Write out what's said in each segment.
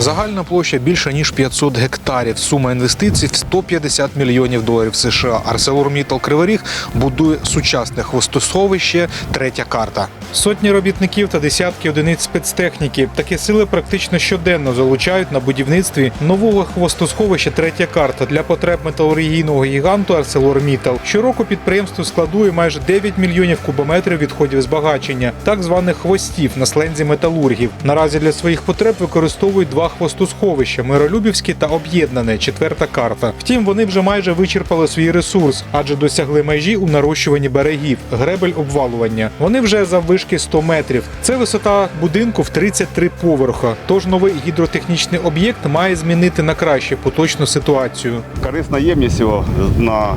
Загальна площа більше ніж 500 гектарів. Сума інвестицій в 150 мільйонів доларів США. ArcelorMittal Кривий Ріг будує сучасне хвостосховище Третя карта. Сотні робітників та десятки одиниць спецтехніки. Такі сили практично щоденно залучають на будівництві нового хвостосховища Третя карта для потреб металургійного гіганту ArcelorMittal. Щороку підприємство складує майже 9 мільйонів кубометрів відходів збагачення, так званих хвостів на слензі металургів. Наразі для своїх потреб використовують два хвостосховища Миролюбівське та об'єднане четверта карта. Втім, вони вже майже вичерпали свій ресурс, адже досягли межі у нарощуванні берегів, гребель обвалування. Вони вже заввишки 100 метрів. Це висота будинку в 33 поверха. Тож новий гідротехнічний об'єкт має змінити на краще поточну ситуацію. Корисна ємність його на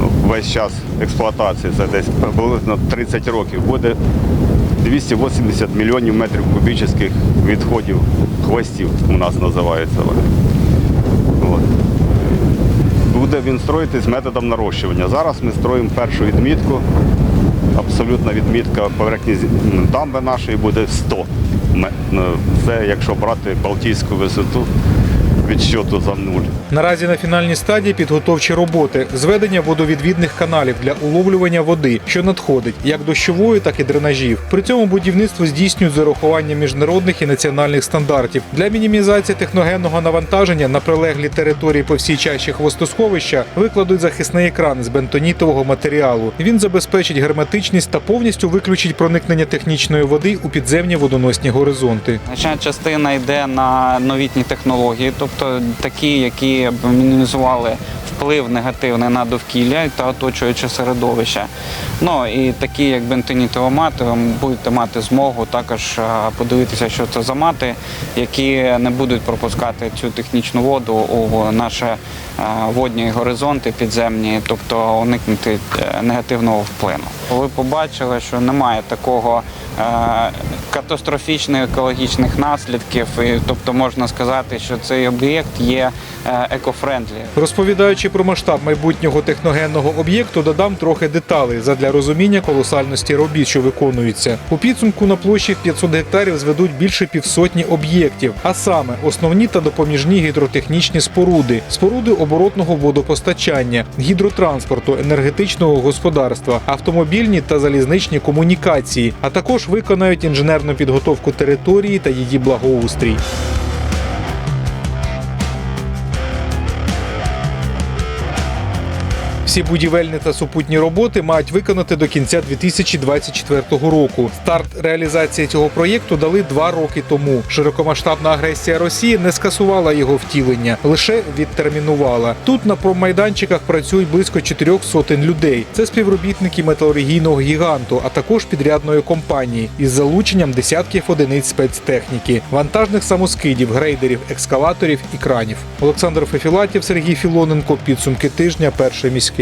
ну, весь час експлуатації, це десь приблизно 30 років, буде 280 мільйонів метрів кубічних відходів хвостів у нас називається. вони. От. Буде він строїтись методом нарощування. Зараз ми строїмо першу відмітку. Абсолютна відмітка поверхні дамби нашої буде 100. Ну, Це якщо брати Балтійську висоту відсчету за нуль. Наразі на фінальній стадії підготовчі роботи, зведення водовідвідних каналів для уловлювання води, що надходить як дощової, так і дренажів. При цьому будівництво здійснюють з урахуванням міжнародних і національних стандартів. Для мінімізації техногенного навантаження на прилеглі території по всій чаші хвостосховища викладуть захисний екран з бентонітового матеріалу. Він забезпечить герметичність та повністю виключить проникнення технічної води у підземні водоносні горизонти. Значна частина йде на новітні технології, тобто такі, які б мінімізували вплив негативний на довкілля та оточуюче середовище. Ну і такі, як бентонітова ви будете мати змогу також подивитися, що це за мати, які не будуть пропускати цю технічну воду у наші водні горизонти підземні, тобто уникнути е, негативного впливу. Ви побачили, що немає такого е, катастрофічних екологічних наслідків, і, тобто можна сказати, що цей об'єкт є екофрендлі. Розповідаючи про масштаб майбутнього техногенного об'єкту, додам трохи деталей задля розуміння колосальності робіт, що виконуються. У підсумку на площі в 500 гектарів зведуть більше півсотні об'єктів, а саме основні та допоміжні гідротехнічні споруди, споруди оборотного водопостачання, гідротранспорту, енергетичного господарства, автомобільні та залізничні комунікації, а також виконають інженерну підготовку території та її благоустрій. Всі будівельні та супутні роботи мають виконати до кінця 2024 року. Старт реалізації цього проєкту дали два роки тому. Широкомасштабна агресія Росії не скасувала його втілення, лише відтермінувала. Тут на промайданчиках працюють близько чотирьох сотень людей. Це співробітники металургійного гіганту, а також підрядної компанії із залученням десятків одиниць спецтехніки, вантажних самоскидів, грейдерів, екскаваторів і кранів. Олександр Фефілатів, Сергій Філоненко. Підсумки тижня. Перший міський.